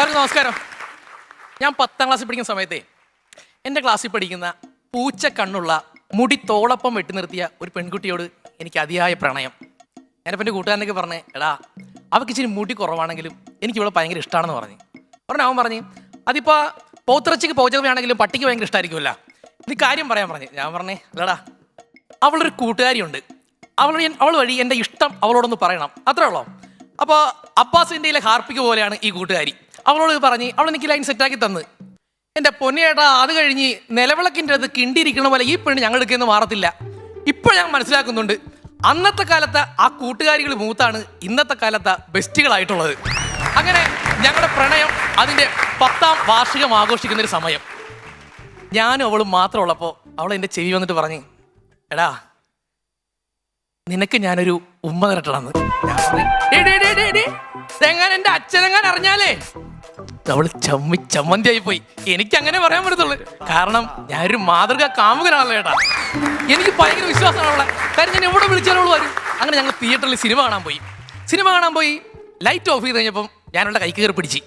എല്ലാവർക്കും നമസ്കാരം. ഞാൻ പത്താം ക്ലാസ്സിൽ പഠിക്കുന്ന സമയത്തെ എന്റെ ക്ലാസ്സിൽ പഠിക്കുന്ന പൂച്ച കണ്ണുള്ള മുടി തോളപ്പം വെട്ടി നിർത്തിയ ഒരു പെൺകുട്ടിയോട് എനിക്ക് അതിയായ പ്രണയം. ഞാനിപ്പോൾ എന്റെ കൂട്ടുകാരനൊക്കെ പറഞ്ഞേ എടാ അവൾക്ക് ഇച്ചിരി മുടി കുറവാണെങ്കിലും എനിക്ക് ഇവിടെ ഭയങ്കര ഇഷ്ടമാണെന്ന് പറഞ്ഞു. പറഞ്ഞു അവൻ പറഞ്ഞു അതിപ്പോൾ പോത്തിറച്ചിക്ക് പോചകമാണെങ്കിലും പട്ടിക്ക് ഭയങ്കര ഇഷ്ടമായിരിക്കുമല്ല ഇത് കാര്യം പറയാൻ പറഞ്ഞു. ഞാൻ പറഞ്ഞേ അല്ലടാ അവളൊരു കൂട്ടുകാരിയുണ്ട്. അവൾ അവൾ വഴി എന്റെ ഇഷ്ടം അവളോടൊന്ന് പറയണം. അത്രേ ഉള്ളൂ? അപ്പോൾ അബ്ബാസ് ഇന്ത്യയിലെ ഹാർപ്പിക്ക് പോലെയാണ് ഈ കൂട്ടുകാരി. അവളോട് പറഞ്ഞ് അവൾ എനിക്ക് ലൈൻ സെറ്റാക്കി തന്ന്. എന്റെ പൊന്നേട്ടാ അത് കഴിഞ്ഞ് നിലവിളക്കിന്റെ അത് കിണ്ടിയിരിക്കണ പോലെ ഈ പെണ്ണ് ഞങ്ങൾ എടുക്കുന്ന മാറത്തില്ല. ഇപ്പോൾ ഞാൻ മനസ്സിലാക്കുന്നുണ്ട് അന്നത്തെ കാലത്ത് ആ കൂട്ടുകാരികൾ മൂത്താണ് ഇന്നത്തെ കാലത്ത് ബെസ്റ്റുകളായിട്ടുള്ളത്. അങ്ങനെ ഞങ്ങളുടെ പ്രണയം അതിന്റെ പത്താം വാർഷികം ആഘോഷിക്കുന്ന ഒരു സമയം. ഞാനും അവളും മാത്രം ഉള്ളപ്പോൾ അവൾ എന്റെ ചെവി വന്നിട്ട് പറഞ്ഞ് എടാ നിനക്ക് ഞാനൊരു ഉമ്മ നിരട്ടണമെന്ന് ഞാൻ പറഞ്ഞു, "എടീ, എടീ, എടീ, എടീ, ഇതെങ്ങാൻ എന്റെ അച്ഛനെങ്ങാൻ അറിഞ്ഞാലേ? അവൾ ചമ്മി ചമ്മന്തിയായി പോയി എനിക്ക് അങ്ങനെ പറയാൻ പറ്റത്തുള്ളൂ. കാരണം ഞാനൊരു മാതൃക കാമുകനാണല്ലോ ഏട്ടാ. എനിക്ക് ഭയങ്കര വിശ്വാസമാണ് അവളെ. കാര്യം ഞാൻ എവിടെ വിളിച്ചാലും അവൾ വരും. അങ്ങനെ ഞങ്ങൾ തിയേറ്ററിൽ സിനിമ കാണാൻ പോയി. സിനിമ കാണാൻ പോയി. ലൈറ്റ് ഓഫ് ചെയ്ത് കഴിഞ്ഞപ്പം ഞാൻ അവളുടെ കൈ കയറി പിടിച്ച്.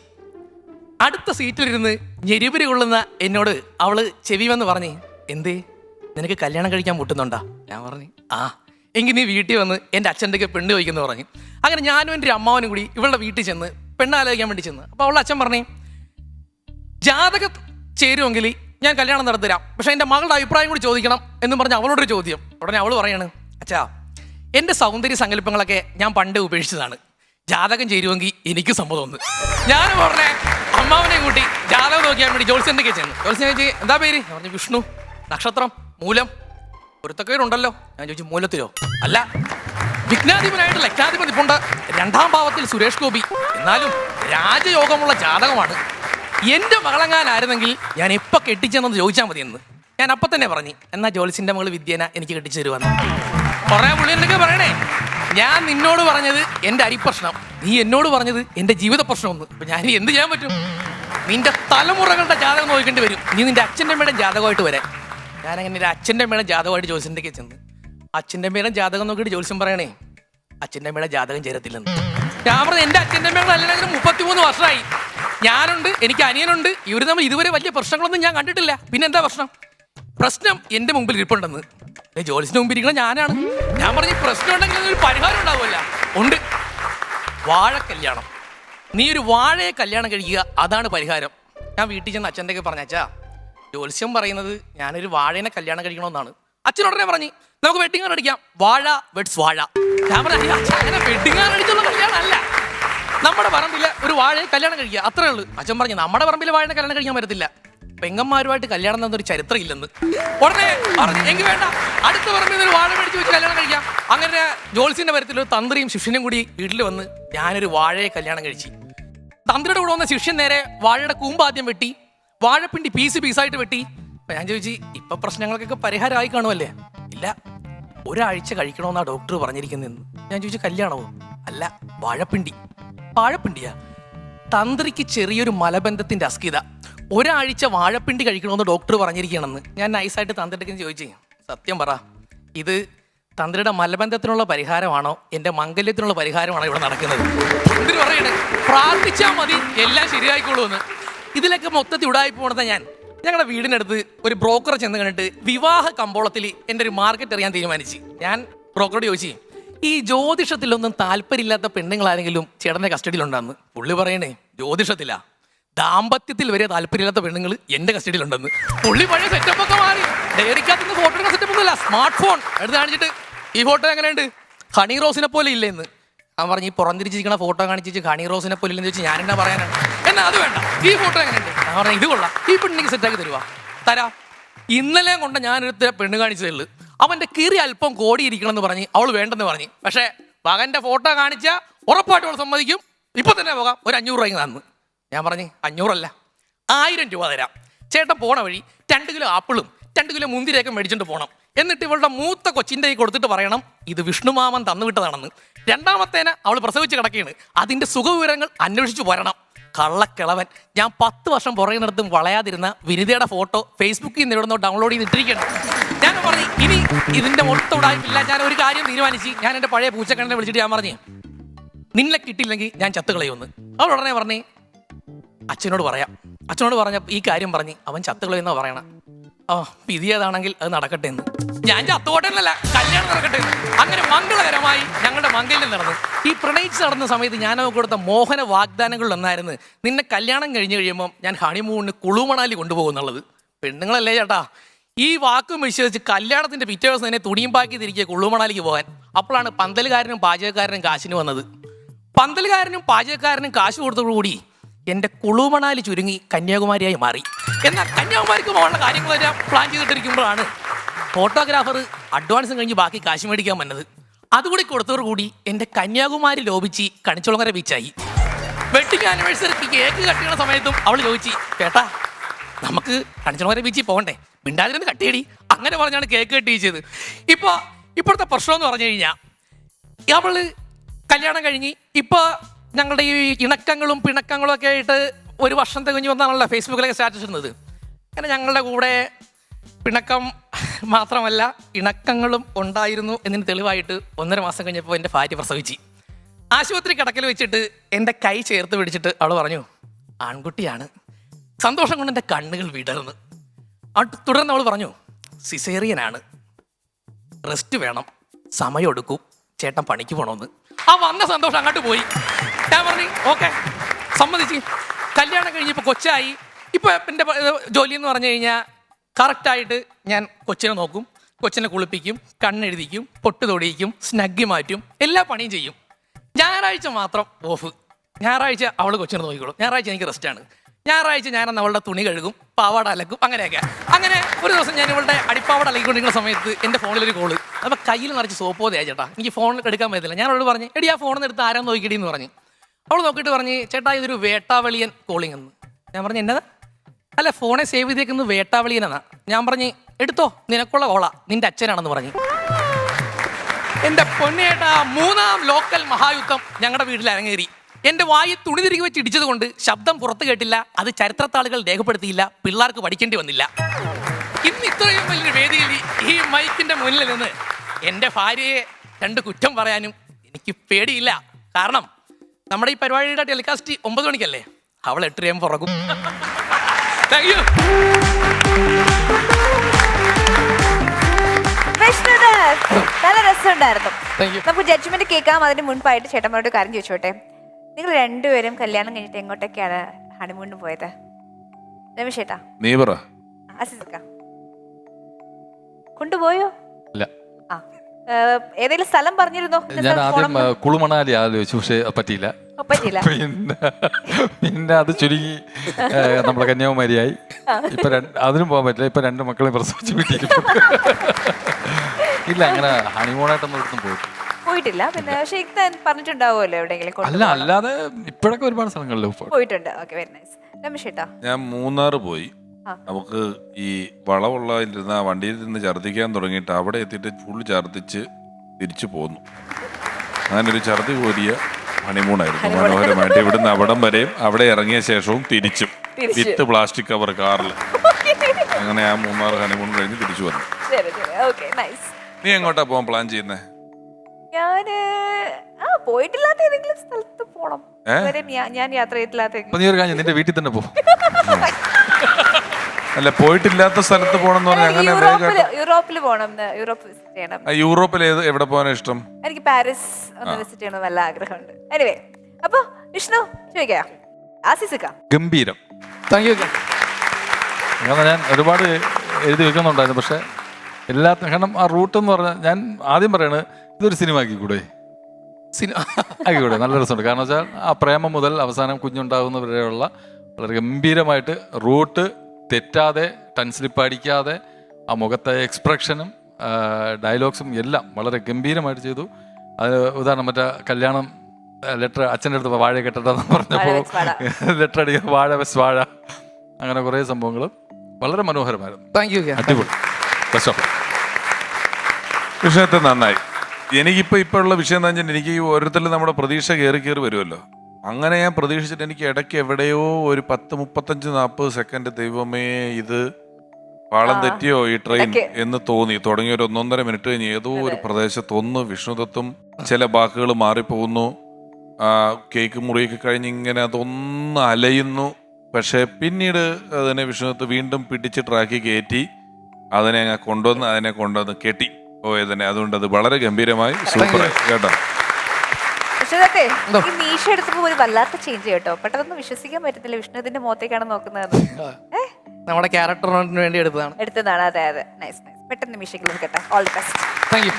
അടുത്ത സീറ്റിലിരുന്ന് ഞെരിപിരി കൊള്ളുന്ന എന്നോട് അവൾ ചെവി വന്ന് പറഞ്ഞേ എന്തേ? നിനക്ക് കല്യാണം കഴിക്കാൻ മുട്ടുന്നുണ്ടാ? ഞാൻ പറഞ്ഞു ആ. എങ്കിൽ നീ വീട്ടിൽ വന്ന് എന്റെ അച്ഛന്റെ പെണ്ണ് ചോദിക്കുന്നു പറഞ്ഞു. അങ്ങനെ ഞാനും എന്റെ അമ്മാവനും കൂടി ഇവളുടെ വീട്ടിൽ ചെന്ന് പെണ്ണ് ആലോചിക്കാൻ വേണ്ടി ചെന്ന്. അപ്പോൾ അവളുടെ അച്ഛൻ പറഞ്ഞേ ജാതക ചേരുമെങ്കിൽ ഞാൻ കല്യാണം നടത്തരാം പക്ഷെ എന്റെ മകളുടെ അഭിപ്രായം കൂടി ചോദിക്കണം എന്ന് പറഞ്ഞ് അവളോടൊരു ചോദ്യം. ഉടനെ അവൾ പറയാണ് അച്ഛാ എന്റെ സൗന്ദര്യ സങ്കല്പങ്ങളൊക്കെ ഞാൻ പണ്ട് ഉപേക്ഷിച്ചതാണ്. ജാതകം ചേരുമെങ്കിൽ എനിക്ക് സമ്മതമൊന്ന് ഞാൻ പറഞ്ഞേ അമ്മാവനെ കൂട്ടി ജാതകം നോക്കിയാൽ വേണ്ടി ജോത്സ്യന്റെ ചെന്ന്. ജോത്സ്യൻ ചോദിച്ചു എന്താ പേര്? പറഞ്ഞു വിഷ്ണു നക്ഷത്രം മൂലം. ഒരുത്തക്കേടുണ്ടല്ലോ ഞാൻ ചോദിച്ചു മൂലത്തിലോ? അല്ല വിഘ്നാധിപനായിട്ട് ലക്ഷാധിപതിപ്പുണ്ട് രണ്ടാം ഭാവത്തിൽ സുരേഷ് ഗോപി. എന്നാലും രാജയോഗമുള്ള ജാതകമാണ്. എന്റെ മകളങ്ങാനായിരുന്നെങ്കിൽ ഞാൻ എപ്പോ കെട്ടിച്ചെന്നൊന്ന് ചോദിച്ചാൽ മതി എന്ന്. ഞാൻ അപ്പൊ തന്നെ പറഞ്ഞു എന്നാ ജോലിസിന്റെ മകൾ വിദ്യന എനിക്ക് കെട്ടിച്ചു തരുവാന്ന്. കുറേ പുള്ളി എന്തൊക്കെ പറയണേ. ഞാൻ നിന്നോട് പറഞ്ഞത് എന്റെ അരിപ്രശ്നം നീ എന്നോട് പറഞ്ഞത് എന്റെ ജീവിത പ്രശ്നമൊന്ന്. അപ്പം ഞാൻ എന്ത് ചെയ്യാൻ പറ്റും? നിന്റെ തലമുറകളുടെ ജാതകം നോക്കേണ്ടി വരും. നീ നിന്റെ അച്ഛന്റെ അമ്മയുടെ ജാതകമായിട്ട് വരാൻ. ഞാനങ്ങനെ ഒരു അച്ഛന്റെ അമ്മയുടെ ജാതകമായിട്ട് ജോലിസിന്റെ ചെന്ന്. അച്ഛന്റെ അമ്മയുടെ ജാതകം നോക്കിയിട്ട് ജോത്സ്യം പറയണേ അച്ഛന്റെ അമ്മയുടെ ജാതകം ചേരത്തില്ലെന്ന് ഞാൻ പറഞ്ഞു എന്റെ അച്ഛന്റെ അമ്മയുടെ അല്ലെങ്കിൽ മുപ്പത്തിമൂന്ന് വർഷമായി. ഞാനുണ്ട് എനിക്ക് അനിയനുണ്ട്. ഇവർ തമ്മിൽ ഇതുവരെ വലിയ പ്രശ്നങ്ങളൊന്നും ഞാൻ കണ്ടിട്ടില്ല. പിന്നെ എന്താ പ്രശ്നം? പ്രശ്നം എന്റെ മുമ്പിൽ ഇരിപ്പുണ്ടെന്ന്. ജോലിസിന് മുമ്പിൽ ഇരിക്കണം ഞാനാണ്. ഞാൻ പറഞ്ഞ പ്രശ്നം ഉണ്ടെങ്കിൽ ഒരു പരിഹാരം ഉണ്ടാവില്ല ഉണ്ട്. വാഴ കല്യാണം. നീ ഒരു വാഴയെ കല്യാണം കഴിക്കുക അതാണ് പരിഹാരം. ഞാൻ വീട്ടിൽ ചെന്ന് അച്ഛന്റെ ഒക്കെ പറഞ്ഞാച്ചാ ജ്യോത്സ്യം പറയുന്നത് ഞാനൊരു വാഴേനെ കല്യാണം കഴിക്കണമെന്നാണ്. അച്ഛൻ പറഞ്ഞു നമുക്ക് വെഡിങ് അടിക്കാം. വാഴ വെഡ്സ് വാഴ. ഞാൻ പറഞ്ഞു "അയ്യോ, അച്ഛാ, അങ്ങനെ വെഡിങ് അടിച്ചുള്ള കല്യാണം അല്ല നമ്മുടെ പറമ്പിൽ ഒരു വാഴയെ കല്യാണം കഴിക്കുക അത്രേ ഉള്ളൂ. അച്ഛൻ പറഞ്ഞു നമ്മുടെ പറമ്പിൽ വാഴയെ കല്യാണം കഴിക്കാൻ പറ്റത്തില്ല. പെങ്ങന്മാരുമായിട്ട് കല്യാണം തന്നൊരു ചരിത്രം ഇല്ലെന്ന് ഉടനെ പറഞ്ഞു എങ്കിൽ വേണ്ട അടുത്ത പറമ്പിൽ ഒരു വാഴ മേടിച്ച് വെച്ച് കല്യാണം കഴിക്കാം. അങ്ങനെ ജോൽസിന്റെ പരത്തിൽ ഒരു തന്ത്രിയും ശിഷ്യനും കൂടി വീട്ടിൽ വന്ന് ഞാനൊരു വാഴയെ കല്യാണം കഴിച്ചു. തന്ത്രിയുടെ കൂടെ വന്ന ശിഷ്യൻ നേരെ വാഴയുടെ കൂമ്പ് ആദ്യം വെട്ടി വാഴപ്പിണ്ടി പീസ് പീസായിട്ട് വെട്ടി അപ്പൊ ഞാൻ ചോദിച്ചു ഇപ്പൊ പ്രശ്നങ്ങൾക്കൊക്കെ പരിഹാരമായി കാണുമല്ലേ ഇല്ല ഒരാഴ്ച കഴിക്കണമെന്നാ ഡോക്ടർ പറഞ്ഞിരിക്കുന്നെന്ന് ഞാൻ ചോദിച്ചു കല്യാണമോ? അല്ല വാഴപ്പിണ്ടി. വാഴപ്പിണ്ടിയാ? തന്ത്രിക്ക് ചെറിയൊരു മലബന്ധത്തിന്റെ അസ്കിത ഒരാഴ്ച വാഴപ്പിണ്ടി കഴിക്കണമെന്ന് ഡോക്ടർ പറഞ്ഞിരിക്കണമെന്ന് ഞാൻ നൈസായിട്ട് തന്ത്രിക്ക് ചോദിച്ചു സത്യം പറ ഇത് തന്ത്രിയുടെ മലബന്ധത്തിനുള്ള പരിഹാരമാണോ? എന്റെ മംഗല്യത്തിനുള്ള പരിഹാരമാണോ ഇവിടെ നടക്കുന്നത്? തന്ത്രി പറയണേ പ്രാർത്ഥിച്ചാൽ മതി എല്ലാം ശരിയായിക്കോളൂ എന്ന് ഇതിലൊക്കെ മൊത്തത്തിൽ ഉടായി പോണതാ ഞാൻ. ഞങ്ങളുടെ വീടിനടുത്ത് ഒരു ബ്രോക്കറെ ചെന്ന് കണ്ടിട്ട് വിവാഹ കമ്പോളത്തിൽ എന്റെ ഒരു മാർക്കറ്റ് അറിയാൻ തീരുമാനിച്ചു. ഞാൻ ബ്രോക്കറോട് ചോദിച്ചു ഈ ജ്യോതിഷത്തിലൊന്നും താല്പര്യമില്ലാത്ത പെണ്ണുങ്ങളാരെങ്കിലും ചേട്ടന്റെ കസ്റ്റഡിയിലുണ്ടെന്ന്? പുള്ളി പറയണേ ജ്യോതിഷത്തിലാ. ദാമ്പത്യത്തിൽ വരെ താല്പര്യമില്ലാത്ത പെണ്ണുങ്ങൾ എന്റെ കസ്റ്റഡിയിലുണ്ടെന്ന്. പുള്ളി പഴയ സെറ്റപ്പ് ഒക്കെ മാറി. ഡയറിക്കകത്ത് ഫോട്ടോ സെറ്റപ്പ് ഒന്നുമില്ല. സ്മാർട്ട് ഫോൺ എടുത്ത് കാണിച്ചിട്ട് ഈ ഫോട്ടോ എങ്ങനെയുണ്ട്? ഹണി റോസിനെ പോലെ ഇല്ലെന്ന്. അവൻ പറഞ്ഞ് ഈ പുറംതിരിച്ചിരിക്കുന്ന ഫോട്ടോ കാണിച്ചിട്ട് ഹണി റോസിനെ പോലെ ഇല്ലെന്ന് ചോദിച്ചാൽ ഞാൻ എന്നാ പറയാനാണ്? എന്നാ അത് വേണ്ട. ഈ ഫോട്ടോ എങ്ങനെയുണ്ട് ഞാൻ പറഞ്ഞു ഇത് കൊള്ളാം. ഈ പെണ്ണിക്ക് സെറ്റാക്കി തരുവാ. തരാ. ഇന്നലെ കൊണ്ട് ഞാനൊരുത്തര പെണ്ണ് കാണിച്ചതുള്ളു അവന്റെ കീറി അല്പം കോടിയിരിക്കണം എന്ന് പറഞ്ഞ് അവൾ വേണ്ടെന്ന് പറഞ്ഞ്. പക്ഷേ മകന്റെ ഫോട്ടോ കാണിച്ച ഉറപ്പായിട്ട് അവൾ സമ്മതിക്കും. ഇപ്പൊ തന്നെ പോകാം. ഒരു അഞ്ഞൂറ് രൂപ തന്നു. ഞാൻ പറഞ്ഞു അഞ്ഞൂറല്ല. ആയിരം രൂപ തരാം. ചേട്ടൻ പോണ വഴി രണ്ട് കിലോ ആപ്പിളും രണ്ട് കിലോ മുന്തിരിയൊക്കെ മേടിച്ചിട്ട് പോകണം എന്നിട്ട് ഇവളുടെ മൂത്ത കൊച്ചിന്റെ കൈ കൊടുത്തിട്ട് പറയണം ഇത് വിഷ്ണുമാമൻ തന്നു വിട്ടതാണെന്ന്. രണ്ടാമത്തേന് അവൾ പ്രസവിച്ച് കിടക്കുകയാണ് അതിന്റെ സുഖവിവരങ്ങൾ അന്വേഷിച്ച് വരണം. കള്ളക്കിളവൻ. ഞാൻ പത്ത് വർഷം പുറകെ നിർത്തും വളയാതിരുന്ന വിനിതയുടെ ഫോട്ടോ ഫേസ്ബുക്കിൽ നിന്ന് ഇവിടുന്ന് ഡൗൺലോഡ് ചെയ്തിട്ടിരിക്കണം ഞാൻ പറഞ്ഞു ഇനി ഇതിന്റെ മൊത്തം ഉടായ്പില്ല ഞാൻ ഒരു കാര്യം തീരുമാനിച്ചു ഞാൻ എന്റെ പഴയ പൂച്ചക്കണ്ണനെ വിളിച്ചിട്ട് ഞാൻ പറഞ്ഞു നിന്നെ കിട്ടിയില്ലെങ്കിൽ ഞാൻ ചത്തുകളയുമെന്ന്. അവൾ ഉടനെ പറഞ്ഞേ അച്ഛനോട് പറയാം. അച്ഛനോട് പറഞ്ഞ ഈ കാര്യം പറഞ്ഞ് അവൻ ചത്തുകളെന്നാ പറയണ. ആ വിധിയതാണെങ്കിൽ അത് നടക്കട്ടെ എന്ന്. ഞാൻ ചത്തോട്ടെ എന്നല്ല കല്യാണം നടക്കട്ടെ അങ്ങനെ മംഗളകരമായി ഞങ്ങളുടെ മംഗല്യം നടന്നു. ഈ പ്രണയിച്ച് നടന്ന സമയത്ത് ഞാൻ അവൾക്ക് കൊടുത്ത മോഹന വാഗ്ദാനങ്ങളിൽ ഒന്നായിരുന്നു. നിന്നെ കല്യാണം കഴിഞ്ഞ് കഴിയുമ്പോൾ ഞാൻ ഹണിമൂണിന് കുളുമണാലി കൊണ്ടുപോകുന്നുള്ളത്. പെണ്ണുങ്ങളല്ലേ ചേട്ടാ. ഈ വാക്കും വിശ്വസിച്ച് കല്യാണത്തിന്റെ പിറ്റേ ദിവസം തന്നെ തുണിയും പാക്കി തിരികെ കുളുമണാലിക്ക് പോകാൻ. അപ്പോഴാണ് പന്തലുകാരനും പാചകക്കാരനും കാശിന് വന്നത്. പന്തലുകാരനും പാചകക്കാരനും കാശ് കൊടുത്തോടുകൂടി എന്റെ കുളുമണാലി ചുരുങ്ങി കന്യാകുമാരിയായി മാറി. എന്നാൽ കന്യാകുമാരിക്ക് പോകാനുള്ള കാര്യങ്ങളെല്ലാം പ്ലാൻ ചെയ്തിട്ടിരിക്കുമ്പോഴാണ് ഫോട്ടോഗ്രാഫർ അഡ്വാൻസും കഴിഞ്ഞ് ബാക്കി കാശ് മേടിക്കാൻ വന്നത്. അതുകൂടി കൊടുത്തവർ കൂടി എന്റെ കന്യാകുമാരി ലോപിച്ച് കണിച്ചുളങ്ങര ബീച്ചായി വെഡിങ് ആനിവേഴ്സറിക്ക് കേക്ക് കട്ടിയുള്ള സമയത്തും അവൾ ചോദിച്ചു കേട്ടാ നമുക്ക് കണിച്ചുളങ്ങര ബീച്ചിൽ പോകണ്ടേ? മിണ്ടാതിരുന്ന് കട്ടിയടി അങ്ങനെ പറഞ്ഞാണ് കേക്ക് കട്ട് ചെയ്തത്. ഇപ്പോൾ ഇപ്പോഴത്തെ പ്രശ്നം എന്ന് പറഞ്ഞു കഴിഞ്ഞാൽ അവൾ കല്യാണം കഴിഞ്ഞ് ഇപ്പൊ ഞങ്ങളുടെ ഈ ഇണക്കങ്ങളും പിണക്കങ്ങളും ഒക്കെ ആയിട്ട് ഒരു വർഷം തികഞ്ഞു വന്നാണല്ലോ ഫേസ്ബുക്കിലൊക്കെ സ്റ്റാറ്റസ് ഇടുന്നത്. അങ്ങനെ ഞങ്ങളുടെ കൂടെ പിണക്കം മാത്രമല്ല ഇണക്കങ്ങളും ഉണ്ടായിരുന്നു എന്നതിന് തെളിവായിട്ട് ഒന്നര മാസം കഴിഞ്ഞപ്പോൾ എന്റെ ഭാര്യ പ്രസവിച്ച്. ആശുപത്രി കിടക്കൽ വെച്ചിട്ട് എന്റെ കൈ ചേർത്ത് പിടിച്ചിട്ട് അവൾ പറഞ്ഞു ആൺകുട്ടിയാണ്. സന്തോഷം കൊണ്ട് എന്റെ കണ്ണുകൾ വിടർന്ന്. തുടർന്ന് അവൾ പറഞ്ഞു സിസേറിയനാണ്. റെസ്റ്റ് വേണം. സമയം എടുക്കും. ചേട്ടൻ പണിക്ക് പോണമെന്ന് ആ വന്ന സന്തോഷം അങ്ങോട്ട് പോയി. ഞാൻ പറഞ്ഞു ഓക്കെ സമ്മതിച്ച്. കല്യാണം കഴിഞ്ഞപ്പോൾ കൊച്ചായി. ഇപ്പൊ എന്റെ ജോലി എന്ന് പറഞ്ഞു കഴിഞ്ഞാൽ കറക്റ്റായിട്ട് ഞാൻ കൊച്ചിനെ നോക്കും. കൊച്ചിനെ കുളിപ്പിക്കും കണ്ണെഴുതിക്കും പൊട്ട് തൊടിയിക്കും സ്നഗ്ഗി മാറ്റും എല്ലാ പണിയും ചെയ്യും. ഞായറാഴ്ച മാത്രം ഓഫ്. ഞായറാഴ്ച അവൾ കൊച്ചിനെ നോക്കിക്കോളും. ഞായറാഴ്ച എനിക്ക് റെസ്റ്റാണ് ഞായറാഴ്ച ഞാൻ അവളുടെ തുണി കഴുകും പാവാട അലക്കും അങ്ങനെയൊക്കെ. അങ്ങനെ ഒരു ദിവസം ഞാൻ ഇവളുടെ അടിപ്പാവാട അലക്കിക്കൊണ്ടിരിക്കുന്ന സമയത്ത് എന്റെ ഫോണിലൊരു കോൾ അപ്പോൾ കയ്യിൽ നിറച്ച് സോപ്പോ തേ ചേട്ടാ എനിക്ക് ഫോൺ എടുക്കാൻ പറ്റില്ല ഞാൻ അവളോട് പറഞ്ഞു എടി ആ ഫോണിൽ എടുത്ത് ആരാന്ന് നോക്കിയിടി എന്ന് പറഞ്ഞു. അവൾ നോക്കിയിട്ട് പറഞ്ഞ് ചേട്ടാ ഇതൊരു വേട്ടാവളിയൻ കോളിംഗ് എന്ന്. ഞാൻ പറഞ്ഞു എന്നതാ? അല്ല ഫോണെ സേവ് ചെയ്തേക്കുന്നത് വേട്ടാവളിയനെന്നാ ഞാൻ പറഞ്ഞ് എടുത്തോ നിനക്കുള്ള കോള നിന്റെ അച്ഛനാണെന്ന് പറഞ്ഞു. എന്റെ പൊന്നേട്ടാ മൂന്നാം ലോക്കൽ മഹായുദ്ധം ഞങ്ങളുടെ വീട്ടിൽ അരങ്ങേറി. എന്റെ വായി തുണി തിരികെ വെച്ച് ഇടിച്ചത് കൊണ്ട് ശബ്ദം പുറത്തു കേട്ടില്ല അത് ചരിത്രത്താളുകൾ രേഖപ്പെടുത്തിയില്ല പിള്ളേർക്ക് പഠിക്കേണ്ടി വന്നില്ല. ഇന്ന് ഇത്രയും വലിയ വേദിയിൽ ഈ- മൈക്കിന്റെ മുന്നിൽ നിന്ന് എന്റെ ഭാര്യയെ രണ്ട് കുറ്റം പറയാനും എനിക്ക് പേടിയില്ല. കാരണം നമ്മുടെ ഈ പരിപാടിയുടെ ടെലികാസ്റ്റ് ഒമ്പത് മണിക്കല്ലേ? അവൾ എട്ടരയും പുറകും താങ്ക് യു നല്ല രസമുണ്ടായിരുന്നു. നമുക്ക് ജഡ്ജ്മെന്റ് കേൾക്കാം അതിന് മുൻപായിട്ട് ചേട്ടന്മാരോട് കാര്യം ചോദിച്ചോട്ടെ? നിങ്ങൾ രണ്ടുപേരും കല്യാണം കഴിഞ്ഞിട്ട് എങ്ങോട്ടൊക്കെയാണ് ഹണിമൂണിന് പോയത്? രമേശ് ചേട്ടാ നീ പറ. അസിസിക്ക കൊണ്ടുപോയോ? ഇല്ല. ആ. ഏഹ്, ഏതെങ്കിലും സ്ഥലം പറഞ്ഞിരുന്നോ? ഞാൻ ആദ്യം ആ, കുളുമണാലി ആലോചിച്ചു പക്ഷെ അത് പറ്റിയില്ല. ഓ, പറ്റിയില്ല. പിന്നെ പിന്നെ അത് ചുരുങ്ങി ഏ, നമ്മളെ കന്യാകുമാരിയായി. ഇപ്പൊ രണ്ട് അതിനും പോകാൻ പറ്റില്ല. ഇപ്പൊ രണ്ട് മക്കളെ പ്രസവിച്ച് വീട്ടിൽ ഇല്ല അങ്ങനെ ഹണിമൂണായിട്ടൊന്നും ഒരിടത്തും പോയിട്ട് പോയിട്ടില്ല. പിന്നെ ഷെയ്ഖ് താൻ പറഞ്ഞിട്ടുണ്ടാവുമല്ലോ എവിടെയെങ്കിലും അല്ല അല്ലാതെ ഇപ്പോഴൊക്കെ ഒരുപാട് സ്ഥലങ്ങളിൽ പോയി. പോയിട്ടുണ്ട്. ഓക്കെ വെരി നൈസ് രമേഷേട്ടാ ചേട്ടാ? ഞാൻ മൂന്നാർ പോയി. നമുക്ക് ഈ വളവുള്ളതിലിരുന്ന് ആ വണ്ടിയിൽ നിന്ന് ഛർദ്ദിക്കാൻ തുടങ്ങിയിട്ട് അവിടെ എത്തിയിട്ട് ഫുൾ ഛർദ്ദിച്ച് തിരിച്ചു പോന്നു. അങ്ങനെ ഒരു ഛർദി കോരിയ ഹണിമൂണായിരുന്നു. മനോഹരമായിട്ട് ഇവിടുന്ന് അവിടം വരെയും അവിടെ ഇറങ്ങിയ ശേഷവും തിരിച്ചും. വിത്ത് പ്ലാസ്റ്റിക് കവർ കാറിൽ. അങ്ങനെ ആ മൂന്നാർ ഹണിമൂൺ കഴിഞ്ഞ് തിരിച്ചു വന്നു. ശരി ശരി. ഓക്കെ നൈസ് നീ എങ്ങോട്ടാ പോകാൻ പ്ലാൻ ചെയ്യുന്നേ? ഞാൻ ആ പോയിട്ടില്ലാത്ത ഏതെങ്കിലും സ്ഥലത്ത് പോണം. ഏ? ഇതുവരെ ഞാൻ- ഞാൻ യാത്ര ചെയ്തിട്ടില്ലാത്ത അപ്പൊ നീ ഒരു കാര്യം നിന്റെ വീട്ടിൽ തന്നെ പോ. അല്ല പോയിട്ടില്ലാത്ത സ്ഥലത്ത് പോകണമെന്ന് പറഞ്ഞാൽ അങ്ങനെ വേഗം യൂറോപ്പിൽ പോണം എന്ന് യൂറോപ്പ് വിസിറ്റ് ചെയ്യണം. ആ, യൂറോപ്പിൽ ഏത് എവിടെ പോകാനാണ് ഇഷ്ടം? എനിക്ക് പാരീസ് ഒന്ന് വിസിറ്റ് ചെയ്യണം നല്ല ആഗ്രഹമുണ്ട്. എനിവേ അപ്പൊ വിഷ്ണു ചോദിക്കാം? ആസിസിക്ക? ഗംഭീരം. താങ്ക് യു കാരണം ഞാൻ ഒരുപാട് എഴുതി വെക്കുന്നുണ്ടായിരുന്നു പക്ഷെ എല്ലാത്തിനും കാരണം ആ റൂട്ട് എന്ന് പറഞ്ഞാൽ ഞാൻ ആദ്യം പറയണത് ഇതൊരു സിനിമ ആക്കിക്കൂടെ സിനിമ. ആക്കിക്കൂടെ നല്ല രസമുണ്ട്. കാരണം വെച്ചാൽ ആ പ്രേമം മുതൽ അവസാനം കുഞ്ഞുണ്ടാകുന്നവരെയുള്ള വളരെ ഗംഭീരമായിട്ട് റൂട്ട് തെറ്റാതെ ടൺ സ്ലിപ്പ് അടിക്കാതെ ആ മുഖത്തെ എക്സ്പ്രഷനും ഡയലോഗ്സും എല്ലാം വളരെ ഗംഭീരമായിട്ട് ചെയ്തു. അത് ഉദാഹരണം മറ്റേ കല്യാണം ലെറ്റർ അച്ഛന്റെ അടുത്ത് വാഴ കെട്ടണ്ടെന്ന് പറഞ്ഞപ്പോൾ ലെറ്റർ അടിക്കുക വാഴ വെസ് വാഴ. അങ്ങനെ കുറേ സംഭവങ്ങൾ വളരെ മനോഹരമായിരുന്നു. താങ്ക് യു അടിപൊളി. ബെസ്റ്റ് ഓഫ് വിഷയത്തെ നന്നായി. എനിക്കിപ്പോ ഇപ്പോൾ ഉള്ള വിഷയം എന്താ വെച്ചാൽ എനിക്ക് ഈ നമ്മുടെ പ്രതീക്ഷ കയറി കയറി വരുമല്ലോ അങ്ങനെ ഞാൻ പ്രതീക്ഷിച്ചിട്ട് എനിക്ക് ഇടയ്ക്ക് എവിടെയോ ഒരു പത്ത് മുപ്പത്തഞ്ച് നാൽപ്പത് സെക്കൻഡ് ദൈവമേ ഇത് പാളം തെറ്റിയോ ഈ ട്രെയിൻ എന്ന് തോന്നി. തുടങ്ങിയ ഒരു ഒന്നൊന്നര മിനിറ്റ് കഴിഞ്ഞ് ഏതോ ഒരു പ്രദേശത്തൊന്ന് വിഷ്ണുദത്തും ചില വാക്കുകൾ മാറിപ്പോകുന്നു. കേക്ക് മുറിയൊക്കെ കഴിഞ്ഞ് ഇങ്ങനെ അതൊന്ന് അലയുന്നു. പക്ഷേ പിന്നീട് അതിനെ വിഷ്ണുദത്ത് വീണ്ടും പിടിച്ച് ട്രാക്കി കയറ്റി. അതിനെ അങ്ങ് കൊണ്ടുവന്ന് അതിനെ കൊണ്ടുവന്ന് കെട്ടി. പോയതിനെ അതുകൊണ്ട് അത് വളരെ ഗംഭീരമായി സൂപ്പറായി കേട്ടോ? വിഷ്ണുദത്തെ ഈ മീശ എടുത്തപ്പോ ഒരു വല്ലാത്ത ചേഞ്ച് കേട്ടോ. പെട്ടെന്ന് വിശ്വസിക്കാൻ പറ്റത്തില്ല. വിഷ്ണുവിന്റെ മുഖത്തേക്കാണ് നോക്കുന്നത്. നമ്മുടെ ക്യാരക്ടറിന് വേണ്ടി എടുത്തതാണ്. എടുത്തതാണ്. അതെ അതെ. നൈസ് നൈസ് പെട്ടെന്ന് മീശയ്ക്ക് കേട്ടോ all the best thank you